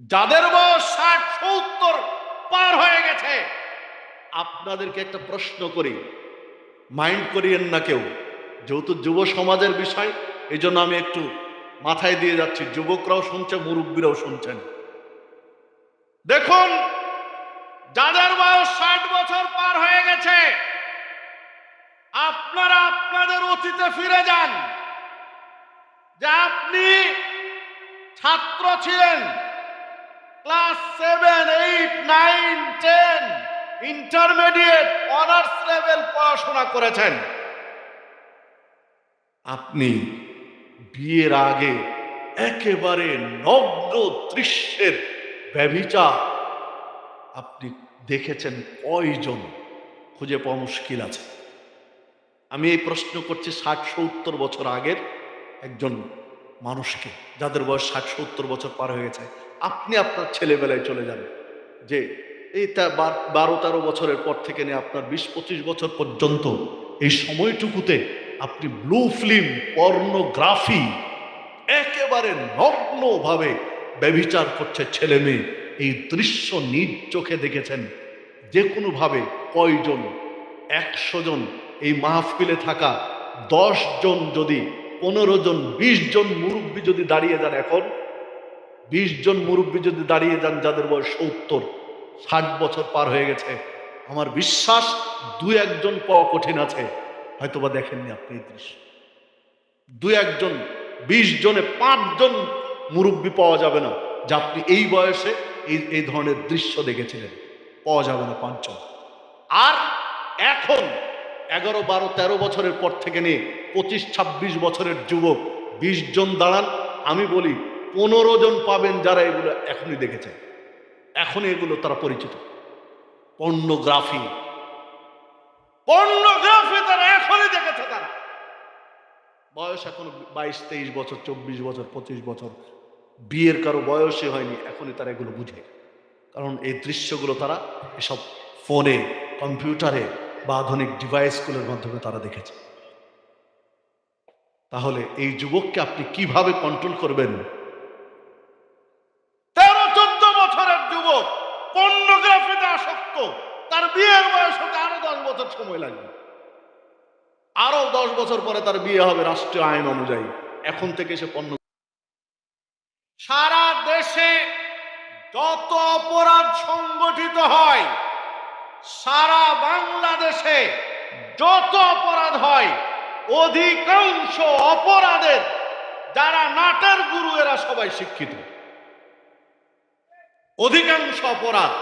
যাদের বয়স ষাট, সত্তর, পার হয়ে গেছে, আপনাদেরকে একটা প্রশ্ন করি। মাইন্ড করিয়েন না কেউ। যেহেতু যুব সমাজের বিষয় এই জন্য আমি একটু মাথায় দিয়ে যাচ্ছি। যুবকরাও শুনছে, মুরব্বীরাও শুনছেন। দেখুন, যাদের বয়স ষাট বছর পার হয়ে গেছে, আপনারা আপনাদের অতীতে ফিরে যান। যে আপনি ছাত্র ছিলেন class seven, eight, nine, ten, intermediate, honours level পড়াশোনা করেছেন। আপনি বিয়ের আগে একেবারে নগ্ন দৃশ্যের ব্যভিচার। আপনি দেখেছেন কয়জন? খুঁজে পাওয়া মুশকিল আছে। আমি এই প্রশ্ন করছি ষাট সত্তর বছর আগের একজন মানুষকে, যাদের বয়স ষাট সত্তর বছর পার হয়ে আপনি আপনার ছেলেবেলায় চলে যান। যে এই তা বারো তেরো বছরের পর থেকে নিয়ে আপনার বিশ পঁচিশ বছর পর্যন্ত এই সময়টুকুতে আপনি ব্লু ফিল্ম, পর্নোগ্রাফি একেবারে নগ্নভাবে ব্যভিচার করছে ছেলে মেয়ে। এই দৃশ্য নিজ চোখে দেখেছেন। যে কোনোভাবে কয়জন? একশো জন। এই মাহফিলে থাকা দশ জন যদি, পনেরো জন, বিশ জন মুরব্বী যদি দাঁড়িয়ে যান এখন বিশ জন মুরব্বী যদি দাঁড়িয়ে যান, যাদের বয়স সত্তর, ষাট বছর পার হয়ে গেছে, আমার বিশ্বাস দু একজন পাওয়া কঠিন আছে। হয়তোবা দেখেননি আপনি এই দৃশ্য। দু একজন, বিশ জনে পাঁচজন মুরব্বী পাওয়া যাবে না, যে আপনি এই বয়সে এই এই ধরনের দৃশ্য দেখেছিলেন। পাওয়া যাবে না পাঁচজন। আর এখন, এগারো, বারো, তেরো বছরের পর থেকে নিয়ে পঁচিশ, ছাব্বিশ বছরের যুবক, বিশ জন দাঁড়ান, আমি বলি পনেরো জন পাবেন যারা এগুলো এখনই দেখেছেন এখনই এগুলো তারা পরিচিত। পর্নোগ্রাফি। পর্নোগ্রাফি তারা এখনই দেখেছে তারা। বয়স এখন বাইশ, তেইশ বছর, চব্বিশ বছর, পঁচিশ বছর। বিয়ের কারও বয়সই হয়নি, এখনই তারা এগুলো বুঝে। কারণ এই দৃশ্যগুলো তারা এসব ফোনে, কম্পিউটারে বা আধুনিক ডিভাইসগুলোর মাধ্যমে তারা দেখেছে। তাহলে এই যুবককে আপনি কীভাবে কন্ট্রোল করবেন তেরো চোদ্দ বছরের যুবক পর্নোগ্রাফিতে আসক্ত তার বিয়ের বয়স হতে আরও দশ বছর সময় লাগবে। আরও দশ বছর পরে তার বিয়ে হবে রাষ্ট্রীয় আইন অনুযায়ী। এখন থেকে সে পণ্য সারা দেশে যত অপরাধ সংগঠিত হয়, সারা বাংলাদেশে যত অপরাধ হয়, অধিকাংশ অপরাধের যারা নাটের গুরু, এরা সবাই শিক্ষিত। অধিকাংশ অপরাধ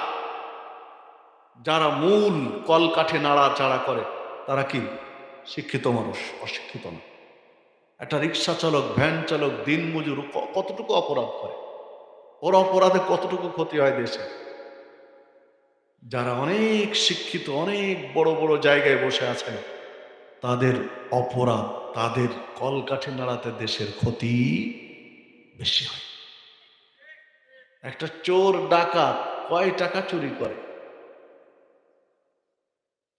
যারা মূল কলকাঠে নাড়াচাড়া করে, তারা কি? শিক্ষিত মানুষ, অশিক্ষিত না। একটা রিক্সা চালক, ভ্যান চালক দিনমজুর ক- কতটুকু অপরাধ করে? ওর অপরাধে কতটুকু ক্ষতি হয় দেশে? যারা অনেক শিক্ষিত, অনেক বড় বড় জায়গায় বসে আছেন, তাদের অপরাধ, তাদের কলকাঠি নাড়াতে দেশের ক্ষতি বেশি হয়। একটা চোর ডাকাত কয় টাকা চুরি করে?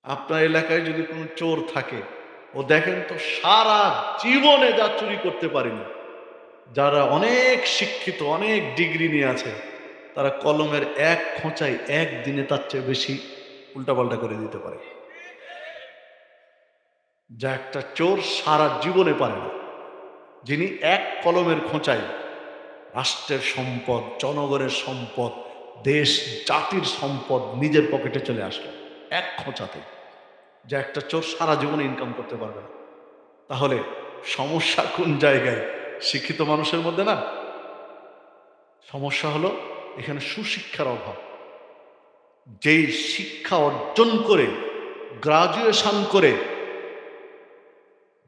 আপনার এলাকায় যদি কোনো চোর থাকে, ও দেখেন তো সারা জীবনে যা চুরি করতে পারেনি। যারা অনেক শিক্ষিত, অনেক ডিগ্রি নিয়ে আছে, তারা কলমের এক খোঁচায় এক দিনে তার চেয়ে বেশি উল্টাপাল্টা করে দিতে পারে। যা একটা চোর সারা জীবনে পারে না। যিনি এক কলমের খোঁচায় রাষ্ট্রের সম্পদ, জনগণের সম্পদ, দেশ, জাতির সম্পদ নিজের পকেটে চলে আসলো, এক খোঁচাতে যা একটা চোর সারা জীবনে ইনকাম করতে পারবে না। তাহলে সমস্যা কোন জায়গায়? শিক্ষিত মানুষের মধ্যে না। সমস্যা হলো এখানে সুশিক্ষার অভাব। যেই শিক্ষা অর্জন করে গ্রাজুয়েশন করে,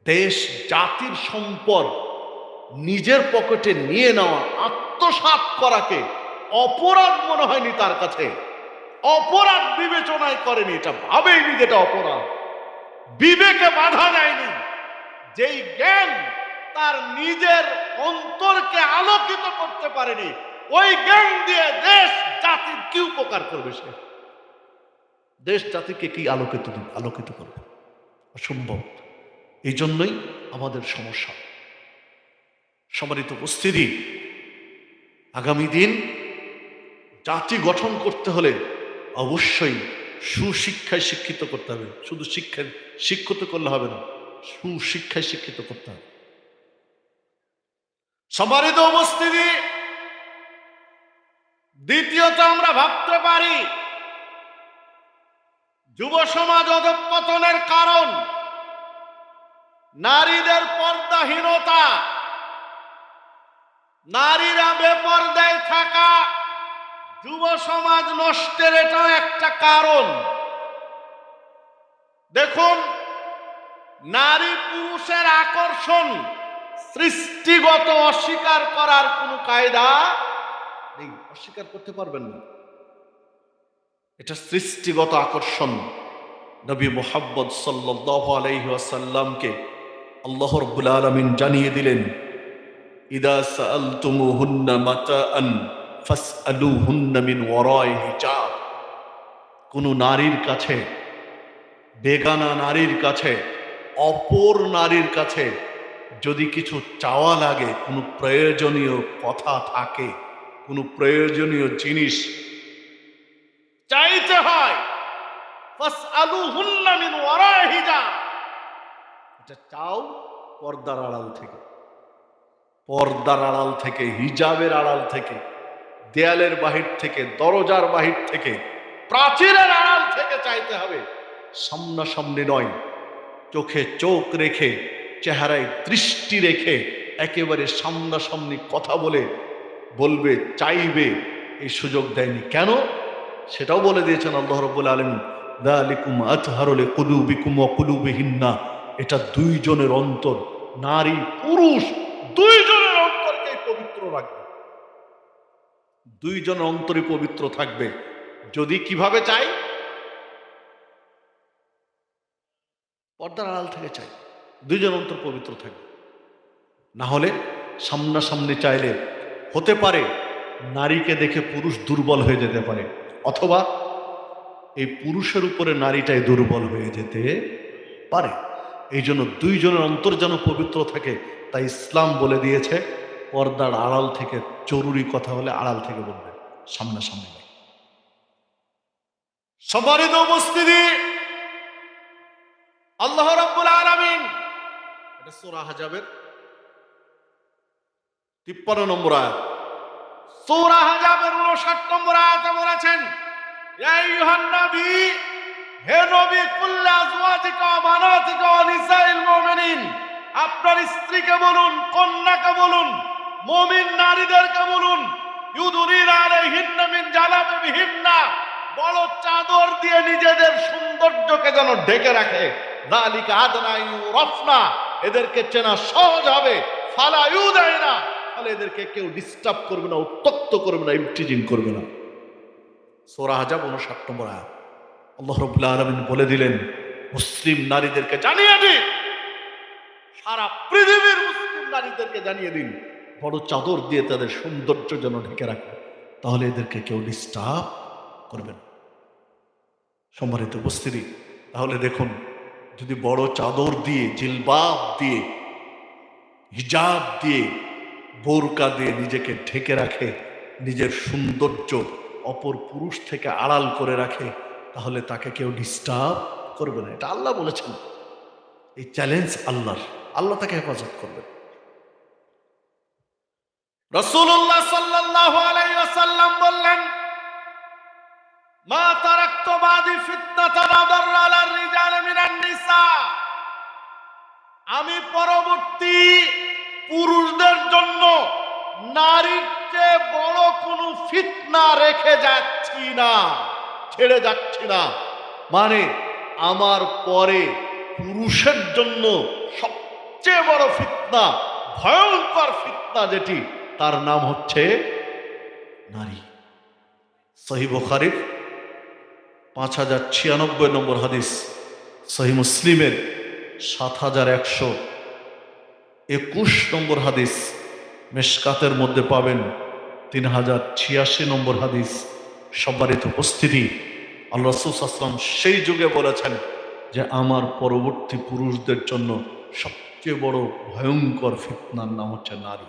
দেশ, জাতির সম্পদ নিজের পকেটে নিয়ে নেওয়া, আত্মসাৎ করাকে অপরাধ মনে হয়নি তার কাছে। অপরাধ বিবেচনায় করেনি, এটা ভাবেইনি যেটা অপরাধ। বিবেকে বাধা দেয়নি। যেই জ্ঞান তার নিজের অন্তরকে আলোকিত করতে পারেনি, ওই জ্ঞান দিয়ে দেশ জাতির কি উপকার করবে সে? দেশ, জাতিকে কি আলোকিত আলোকিত করবে? অসম্ভব। এই জন্যই আমাদের সমস্যা। সম্মানিত উপস্থিতি, আগামী দিন জাতি গঠন করতে হলে অবশ্যই সুশিক্ষায় শিক্ষিত করতে হবে। শুধু শিক্ষায় শিক্ষিত করলে হবে না, সুশিক্ষায় শিক্ষিত করতে হবে। সম্মানিত উপস্থিতি, দ্বিতীয়ত আমরা ভাবতে পারি, যুব সমাজ অধপতনের কারণ, নারীদের পর্দাহীনতা, নারীরা বেপর্দায় থাকা যুব সমাজ নষ্টের এটাও একটা কারণ। দেখুন, নারী পুরুষের আকর্ষণ সৃষ্টিগত অস্বীকার করার কোনো কায়দা নেই। অস্বীকার করতে পারবেন না। এটা সৃষ্টিগত আকর্ষণ। নবী মোহাম্মদ সাল্লাহ আলাইসাল্লামকে আল্লাহ রব্বুল আলমিন জানিয়ে দিলেন, ইদা সাআলতুমুহুন্না মাতাআন ফাসআলুহুন্না মিন ওয়ারাই হিজাব। কোন নারীর কাছে, বেগানা নারীর কাছে, অপর নারীর কাছে যদি কিছু চাওয়া লাগে, কোনো প্রয়োজনীয় কথা থাকে, কোনো প্রয়োজনীয় জিনিস চাইতে হয় এটা চাও পর্দার আড়াল থেকে, পর্দার আড়াল থেকে, হিজাবের আড়াল থেকে। দেয়ালের বাহির থেকে, দরজার বাহির থেকে, প্রাচীরের আড়াল থেকে চাইতে হবে। সামনাসামনি নয়, চোখে চোখ রেখে, চেহারায় দৃষ্টি রেখে একেবারে সামনাসামনি কথা বলে, বলবে, চাইবে, এই সুযোগ দেয়নি। কেন? সেটাও বলে দিয়েছেন আল্লাহ রব্বুল আলম দালিকুম আতহারলে কুলুবিকুম অকুলুবিহিন্না এটা দুইজনের অন্তর, নারী, পুরুষ দুইজনের অন্তরকে পবিত্র রাখবে দুইজনের অন্তরে পবিত্র থাকবে। যদি কীভাবে চাই? পর্দার আড়াল থেকে চাই। দুইজন অন্তর পবিত্র থাকবে। না হলে সামনাসামনি চাইলে হতে পারে নারীকে দেখে পুরুষ দুর্বল হয়ে যেতে পারে, অথবা এই পুরুষের উপরে নারীটাই দুর্বল হয়ে যেতে পারে। এই জন্য দুইজনের অন্তর যেন পবিত্র থাকে, তাই ইসলাম বলে দিয়েছে পর্দার আড়াল থেকে জরুরি কথা হলে আড়াল থেকে বলবে, সামনাসামনি নয় সম্মানিত উপস্থিতি, আল্লাহ রাব্বুল এটা সূরা হাজাবের 53 নম্বর আয়াত। সূরা হাজাবের 59 নম্বর আয়াতে বলেছেন নবী হে নবী, কুল্লা আজওয়াজিকা ওয়া বানাতিকা ওয়া নিসাইল মুমিনিন, আপনার স্ত্রীকে বলুন, কন্যাকে বলুন মুমিন নারীদেরকে বলুন ইউদুরিনা আলাইহিন্না মিন জালাবিহিন্না বড় চাদর দিয়ে নিজেদের সৌন্দর্যকে যেন ঢেকে রাখে। ইউরাফনা, এদেরকে চেনা সহজ হবে। ফালা ইউদাইনা, তাহলে এদেরকে কেউ ডিস্টার্ব করবে না উত্তক্ত করবে না ইমটিজিং করবে না। সোরা হাজাব উনষাট নম্বর আয়াত। আল্লাহ রবুল্লা আলমিন বলে দিলেন, মুসলিম নারীদেরকে জানিয়ে দিন, সারা পৃথিবীর মুসলিম নারীদেরকে জানিয়ে দিন বড় চাদর দিয়ে তাদের সৌন্দর্য যেন ঢেকে রাখে, তাহলে এদেরকে কেউ ডিস্টার্ব করবে না। সম্মানিত উপস্থিতি, তাহলে দেখুন, যদি বড় চাদর দিয়ে, জিলবাব দিয়ে, হিজাব দিয়ে, বোরকা দিয়ে নিজেকে ঢেকে রাখে, নিজের সৌন্দর্য অপর পুরুষ থেকে আড়াল করে রাখে, তাহলে তাকে কেউ ডিস্টার্ব করবে না। এটা আল্লাহ বলেছেন। এই চ্যালেঞ্জ আল্লাহর। আল্লাহ তাকে হেফাজত করবে রসুল্লাহ সাল্লাহ আলাইসাল্লাম বললেন, মা তারাক্ত বাদি ফিতনাতান আদাররা আলার রিজাল মিনান নিসা। আমি পরবর্তী পুরুষদের জন্য নারীর চেয়ে বড় কোনো ফিতনা রেখে যাচ্ছি না, ছেড়ে যাচ্ছি না। মানে আমার পরে পুরুষের জন্য সবচেয়ে বড় ফিতনা, ভয়ঙ্কর ফিতনা যেটি তার নাম হচ্ছে নারী। সহি বখারির পাঁচ হাজার ছিয়ানব্বই নম্বর হাদিস, সহি মুসলিমের সাত হাজার একশো একুশ নম্বর হাদিস, মেশকাতের মধ্যে পাবেন তিন হাজার ছিয়াশি নম্বর হাদিস। সম্মানিত উপস্থিতি, আল্লাহ আসলাম সেই যুগে বলেছেন যে আমার পরবর্তী পুরুষদের জন্য সবচেয়ে বড় ভয়ঙ্কর ফিতনার নাম হচ্ছে নারী।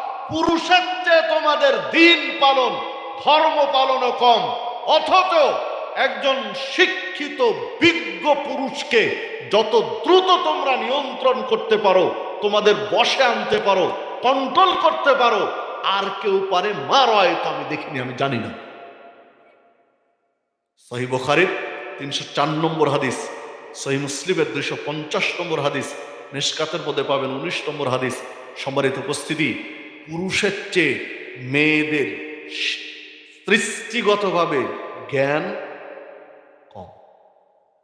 পুরুষের চেয়ে তোমাদের দিন পালন, ধর্ম পালনও কম। অথচ একজন শিক্ষিত বিজ্ঞ পুরুষকে যত দ্রুত তোমরা নিয়ন্ত্রণ করতে পারো, তোমাদের বসে আনতে পারো কন্ট্রোল করতে পারো, আর কেউ পারে মা রয় তো আমি দেখিনি, আমি জানি না। সহি বখারির তিনশো চার নম্বর হাদিস, সহি মুসলিমের দুইশো পঞ্চাশ নম্বর হাদিস নিষ্কাতের মধ্যে পাবেন উনিশ নম্বর হাদিস, সম্মানিত উপস্থিতি। পুরুষের চেয়ে মেয়েদের সৃষ্টিগতভাবে জ্ঞান কম।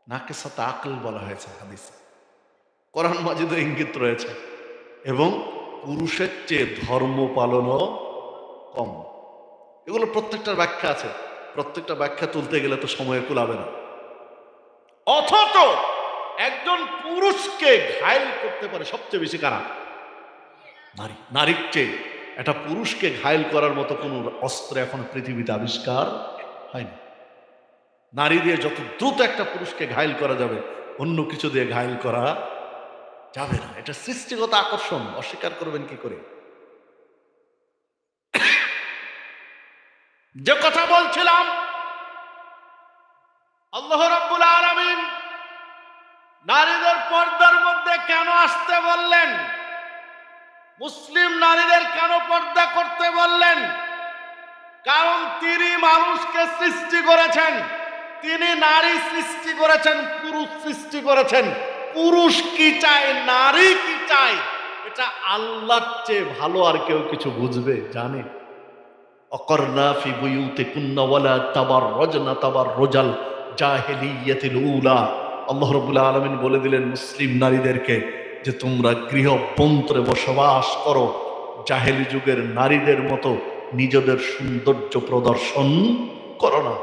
নাকে সাথে আকল বলা হয়েছে হাদিসে। কোরআন মাজিদ ইঙ্গিত রয়েছে। এবং পুরুষের চেয়ে ধর্ম পালনও কম। এগুলো প্রত্যেকটার ব্যাখ্যা আছে। প্রত্যেকটা ব্যাখ্যা তুলতে গেলে তো সময় কুলাবে না। অথচ একজন পুরুষকে ঘায়ল করতে পারে সবচেয়ে বেশি কারা? নারী। নারীর চেয়ে একটা পুরুষকে ঘায়ল করার মতো কোনো অস্ত্র এখন পৃথিবীতে আবিষ্কার হয়নি। নারী দিয়ে যত দ্রুত একটা পুরুষকে ঘায়ল করা যাবে, অন্য কিছু দিয়ে ঘায়ল করা যাবে না। এটা সৃষ্টিগত আকর্ষণ, অস্বীকার করবেন কি করে? যে কথা বলছিলাম, আল্লাহ রাব্বুল আলামিন নারীদের পর্দার মধ্যে কেন আসতে বললেন? মুসলিম নারীদের কেন পর্দা করতে বললেন? কারণ তিনি মানুষকে সৃষ্টি করেছেন। তিনি নারী সৃষ্টি করেছেন, পুরুষ সৃষ্টি করেছেন। পুরুষ কি চায়, নারী কি চায়, এটা আল্লাহর চেয়ে ভালো আর কেউ কিছু বুঝবে, জানে। অকর্ণা বুয়ুতে কুন্না ওয়ালা তাবার রজনা তাবার রোজাল জাহেলিয়াতিল উলা। আল্লাহ রাব্বুল আলামিন বলে দিলেন, মুসলিম নারীদেরকে যে তোমরা গৃহবন্তরে বসবাস করো, জাহেলি যুগের নারীদের মতো নিজেদের সৌন্দর্য প্রদর্শন করো না।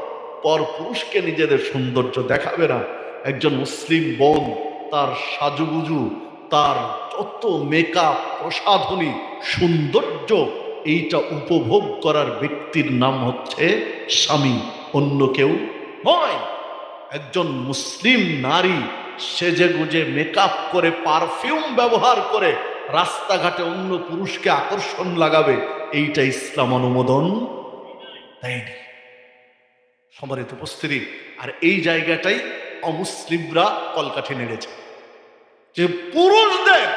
পর পুরুষকে নিজেদের সৌন্দর্য দেখাবে না। একজন মুসলিম বোন, তার সাজুগুজু, তার যত মেকআপ প্রসাধনী, সৌন্দর্য, এইটা উপভোগ করার ব্যক্তির নাম হচ্ছে স্বামী। অন্য কেউ নয়। একজন মুসলিম নারী সেজে গুজে মেকআপ করে পারফিউম ব্যবহার করে রাস্তাঘাটে অন্য পুরুষকে আকর্ষণ লাগাবে, এইটা ইসলাম অনুমোদন? দেয়নি সমারিত উপস্থিতি, আর এই জায়গাটাই অমুসলিমরা কলকাঠি নেড়েছে। যে পুরুষদের,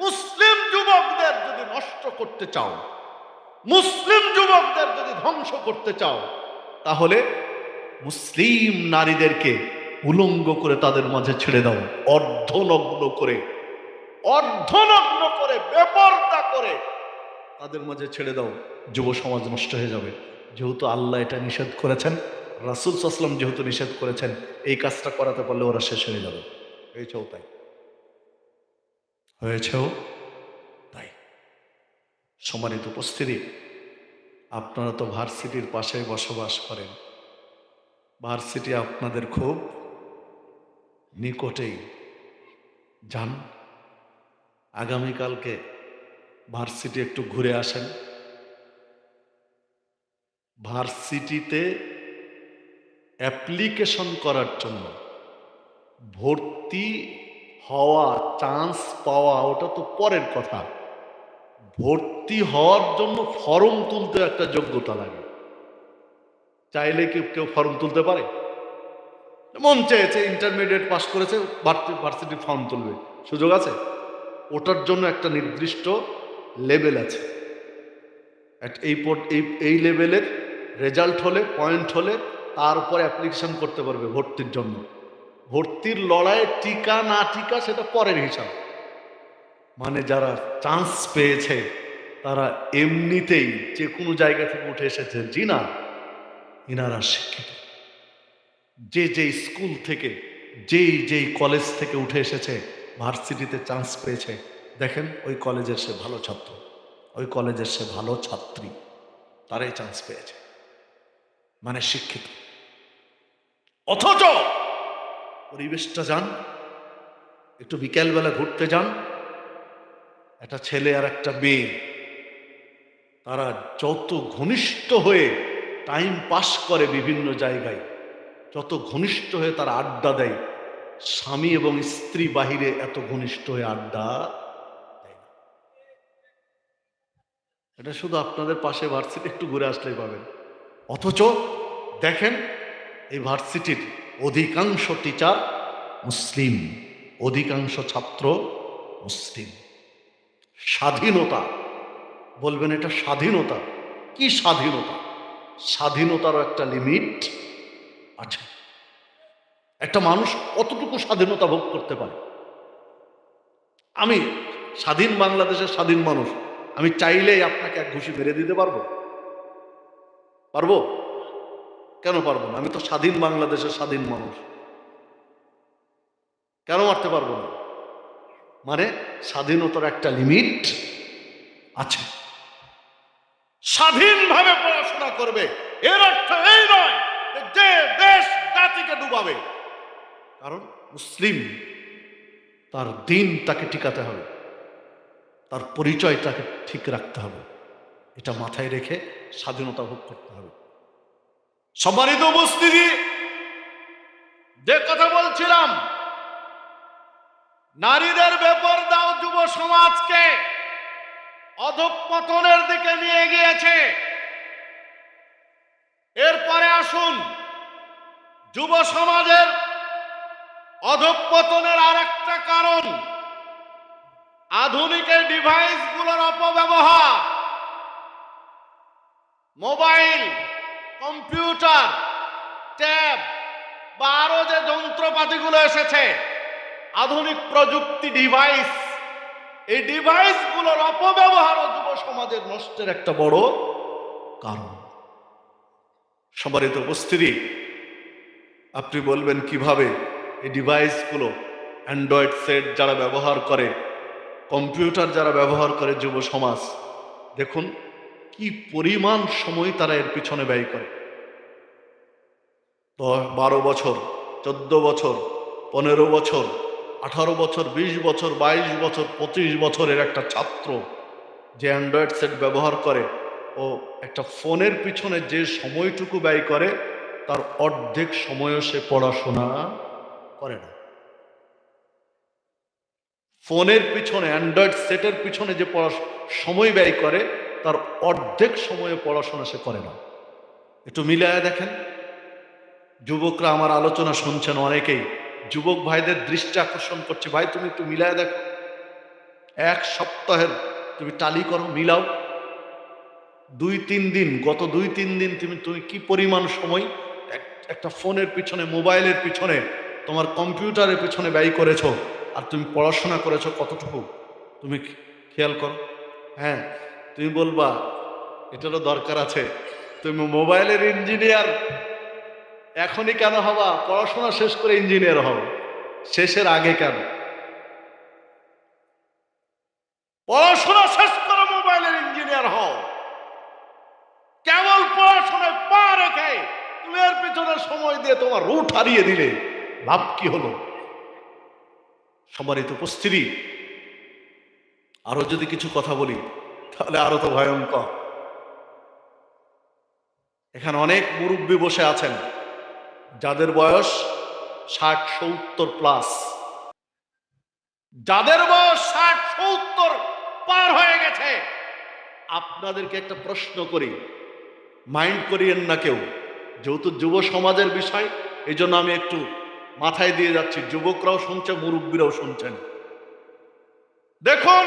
মুসলিম যুবকদের যদি নষ্ট করতে চাও, মুসলিম যুবকদের যদি ধ্বংস করতে চাও, তাহলে মুসলিম নারীদেরকে উলঙ্গ করে তাদের মাঝে ছেড়ে দাও। অর্ধনগ্ন করে অর্ধনগ্ন করে, বেপর্দা করে তাদের মাঝে ছেড়ে দাও। যুব সমাজ নষ্ট হয়ে যাবে। যেহেতু আল্লাহ এটা নিষেধ করেছেন, রাসুল সাসলাম যেহেতু নিষেধ করেছেন, এই কাজটা করাতে পারলে ওরা শেষ হয়ে যাবে। হয়েছেও তাই। হয়েছেও তাই। সমানিত উপস্থিতি, আপনারা তো ভার্সিটির পাশে বসবাস করেন। ভার্সিটি আপনাদের খুব নিকটেই। যান, আগামীকালকে ভার্সিটি একটু ঘুরে আসেন। ভার্সিটিতে অ্যাপ্লিকেশন করার জন্য ভর্তি হওয়া, চান্স পাওয়া, ওটা তো পরের কথা। ভর্তি হওয়ার জন্য ফর্ম তুলতে একটা যোগ্যতা লাগে। চাইলে কি কেউ ফর্ম তুলতে পারে? মন চেয়েছে ইন্টারমিডিয়েট পাস করেছে ভার্সিটি ফর্ম তুলবে। সুযোগ আছে? ওটার জন্য একটা নির্দিষ্ট লেভেল আছে। এই এই এই লেভেলের রেজাল্ট হলে পয়েন্ট হলে তারপরে অ্যাপ্লিকেশন করতে পারবে ভর্তির জন্য। ভর্তির লড়াইয়ে টিকা না টিকা, সেটা পরের হিসাব। মানে যারা চান্স পেয়েছে, তারা এমনিতেই যে কোনো জায়গা থেকে উঠে এসেছে। জি না, ইনারা শিক্ষিত। যে যে স্কুল থেকে, যেই যেই কলেজ থেকে উঠে এসেছে ভার্সিটিতে চান্স পেয়েছে। দেখেন, ওই কলেজের সে ভালো ছাত্র। ওই কলেজের সে ভালো ছাত্রী। তারাই চান্স পেয়েছে। মানে শিক্ষিত। অথচ পরিবেশটা যান, একটু বিকেলবেলা ঘুরতে যান, একটা ছেলে আর একটা মেয়ে। তারা যত ঘনিষ্ঠ হয়ে টাইম পাস করে বিভিন্ন জায়গায় যত ঘনিষ্ঠ হয়ে তারা আড্ডা দেয়, স্বামী এবং স্ত্রী বাহিরে এত ঘনিষ্ঠ হয়ে আড্ডা দেয় না। এটা শুধু আপনাদের পাশে ভার্সিটি, একটু ঘুরে আসলেই পাবেন। অথচ দেখেন, এই ভার্সিটির অধিকাংশ টিচার মুসলিম, অধিকাংশ ছাত্র মুসলিম। স্বাধীনতা, বলবেন এটা স্বাধীনতা? কি স্বাধীনতা? স্বাধীনতারও একটা লিমিট। আছে একটা মানুষ কতটুকু স্বাধীনতা ভোগ করতে পারে? আমি স্বাধীন বাংলাদেশের স্বাধীন মানুষ, আমি চাইলেই আপনাকে এক ঘুষি মেরে দিতে পারব? পারব? কেন পারব না? আমি তো স্বাধীন বাংলাদেশের স্বাধীন মানুষ। কেন মারতে পারব না? মানে স্বাধীনতার একটা লিমিট আছে। স্বাধীনভাবে পড়াশোনা করবে, এর অর্থ এই নয় যে দেশ জাতিকে ডুবাবে। কারণ মুসলিম, তার দিন তাকে টিকাতে হবে। তার পরিচয় তাকে ঠিক রাখতে হবে। এটা মাথায় রেখে স্বাধীনতা ভোগ করতে হবে। সম্মানিত উপস্থিতি, যে কথা বলছিলাম, নারীদের ব্যাপার দাও যুব সমাজকে, অধঃপতনের দিকে নিয়ে গিয়েছে। এরপরে আসুন যুব সমাজের অধঃপতনের আর একটা কারণ, আধুনিক এই ডিভাইসগুলোর অপব্যবহার। মোবাইল, কম্পিউটার, ট্যাব বা আরও যে যন্ত্রপাতিগুলো এসেছে, আধুনিক প্রযুক্তি ডিভাইস, এই ডিভাইসগুলোর অপব্যবহার যুব সমাজের নষ্টের একটা বড় কারণ। সম্মানিত উপস্থিতি, আপনি বলবেন কীভাবে এই ডিভাইসগুলো অ্যান্ড্রয়েড সেট যারা ব্যবহার করে, কম্পিউটার যারা ব্যবহার করে যুব সমাজ, দেখুন কি পরিমাণ সময় তারা এর পিছনে ব্যয় করে। দশ, বারো বছর, চোদ্দ বছর, পনেরো বছর, আঠারো বছর, বিশ বছর, বাইশ বছর, পঁচিশ বছরের একটা ছাত্র যে অ্যান্ড্রয়েড সেট ব্যবহার করে ও একটা ফোনের পিছনে যে সময়টুকু ব্যয় করে, তার অর্ধেক সময়ও সে পড়াশোনা করে না। ফোনের পিছনে, অ্যান্ড্রয়েড সেটের পিছনে যে পড়া সময় ব্যয় করে, তার অর্ধেক সময়ে পড়াশোনা সে করে না। একটু মিলায় দেখেন। যুবকরা আমার আলোচনা শুনছেন অনেকেই। যুবক ভাইদের দৃষ্টি আকর্ষণ করছে। ভাই, তুমি একটু মিলায় দেখো। এক সপ্তাহের তুমি টালি করো, মিলাও। দুই তিন দিন, গত দুই তিন দিন তুমি তুমি কি পরিমাণ সময় এক- একটা ফোনের পিছনে, মোবাইলের পিছনে, তোমার কম্পিউটারের পিছনে ব্যয় করেছ আর তুমি পড়াশোনা করেছ কতটুকু? তুমি খেয়াল করো। হ্যাঁ তুমি বলবা, এটারও দরকার আছে। তুমি মোবাইলের ইঞ্জিনিয়ার। এখনই কেন হবা? পড়াশোনা শেষ করে ইঞ্জিনিয়ার হও। শেষের আগে কেন? পড়াশোনা শেষ করে মোবাইলের ইঞ্জিনিয়ার হও। পড়াশোনায় পা রেখে তুমি এর সময় দিয়ে তোমার রুট হারিয়ে দিলে লাভ কি হলো? উপস্থিতি, আরও যদি কিছু কথা বলি, তাহলে আরও তো ভয়ঙ্কর। এখানে অনেক মুরব্বী বসে আছেন, যাদের বয়স ষাট সত্তর প্লাস। যাদের বয়স ষাট সত্তর পার হয়ে গেছে, আপনাদেরকে একটা প্রশ্ন করি মাইন্ড করিয়েন না কেউ। যেহেতু যুব সমাজের বিষয় এই জন্য আমি একটু মাথায় দিয়ে যাচ্ছি। যুবকরাও শুনছে, মুরব্বীরাও শুনছেন। দেখুন,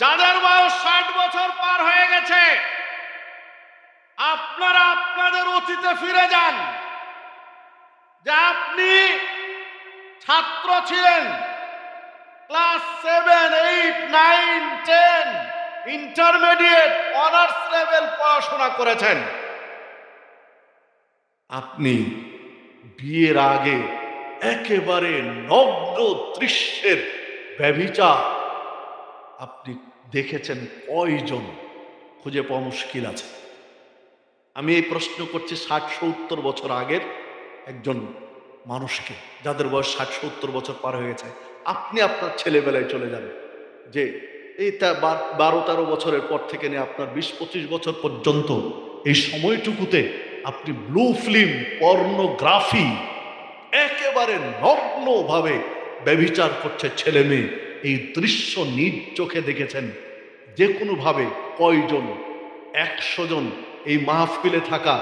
যাদের বয়স ষাট বছর পার হয়ে গেছে, আপনারা আপনাদের অতীতে ফিরে যান। যে আপনি ছাত্র ছিলেন, class seven, eight, nine, ten intermediate honours level পড়াশোনা করেছেন। আপনি বিয়ের আগে একেবারে নগ্ন দৃশ্যের ব্যভিচার। আপনি দেখেছেন কয়জন? খুঁজে পাওয়া মুশকিল আছে। আমি এই প্রশ্ন করছি ষাট সত্তর বছর আগের একজন মানুষকে, যাদের বয়স ষাট সত্তর বছর পার হয়ে গেছে। আপনি আপনার ছেলেবেলায় চলে যান যে এই বারো তেরো বছরের পর থেকে নিয়ে আপনার বিশ পঁচিশ বছর পর্যন্ত এই সময়টুকুতে আপনি ব্লু ফিল্ম, পর্নোগ্রাফি একেবারে নগ্নভাবে ব্যভিচার করছে ছেলে মেয়ে। এই দৃশ্য নিজ চোখে দেখেছেন। যে কোনোভাবে কয়জন, একশো জন এই মাহফিলে থাকা,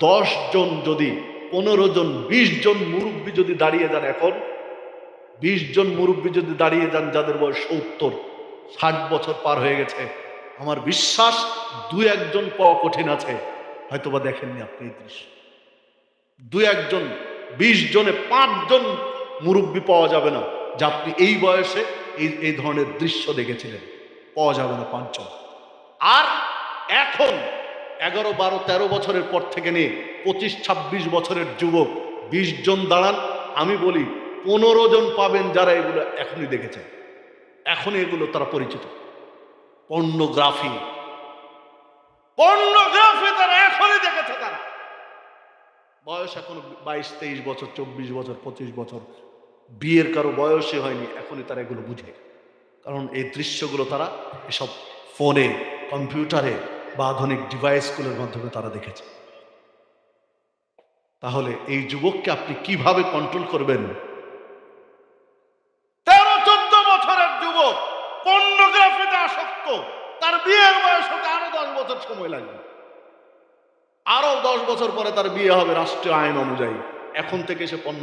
দশ জন যদি, পনেরো জন, বিশ জন মুরব্বী যদি দাঁড়িয়ে যান এখন, বিশ জন মুরব্বী যদি দাঁড়িয়ে যান যাদের বয়স সত্তর ষাট বছর পার হয়ে গেছে। আমার বিশ্বাস দু একজন পাওয়া কঠিন আছে। হয়তোবা দেখেননি আপনি এই দৃশ্য। দু একজন, বিশ জনে পাঁচজন মুরব্বী পাওয়া যাবে না। যা আপনি এই বয়সে এই এই ধরনের দৃশ্য দেখেছিলেন। পাওয়া যাবে না পাঁচজন। আর এখন এগারো, বারো, তেরো বছরের পর থেকে নিয়ে পঁচিশ, ছাব্বিশ বছরের যুবক বিশ জন দাঁড়ান। আমি বলি, পনেরো জন পাবেন যারা এগুলো এখনই দেখেছেন। এখনই এগুলো তারা পরিচিত। পর্নোগ্রাফি। পর্নোগ্রাফি তারা এখনই দেখেছে তারা। বয়স এখন বাইশ, তেইশ বছর, চব্বিশ বছর, পঁচিশ বছর। বিয়ের কারও বয়সই হয়নি, এখনই তারা এগুলো বুঝে। কারণ এই দৃশ্যগুলো তারা এসব ফোনে, কম্পিউটারে বা আধুনিক ডিভাইসগুলোর মাধ্যমে তারা দেখেছে। তাহলে এই যুবককে আপনি কীভাবে কন্ট্রোল করবেন তেরো চোদ্দ বছরের যুবক পর্নোগ্রাফিতে আসক্ত তার বিয়ের বয়স হতে আরও দশ বছর সময় লাগবে। আরও দশ বছর পরে তার বিয়ে হবে রাষ্ট্রীয় আইন অনুযায়ী। এখন থেকে সে পণ্য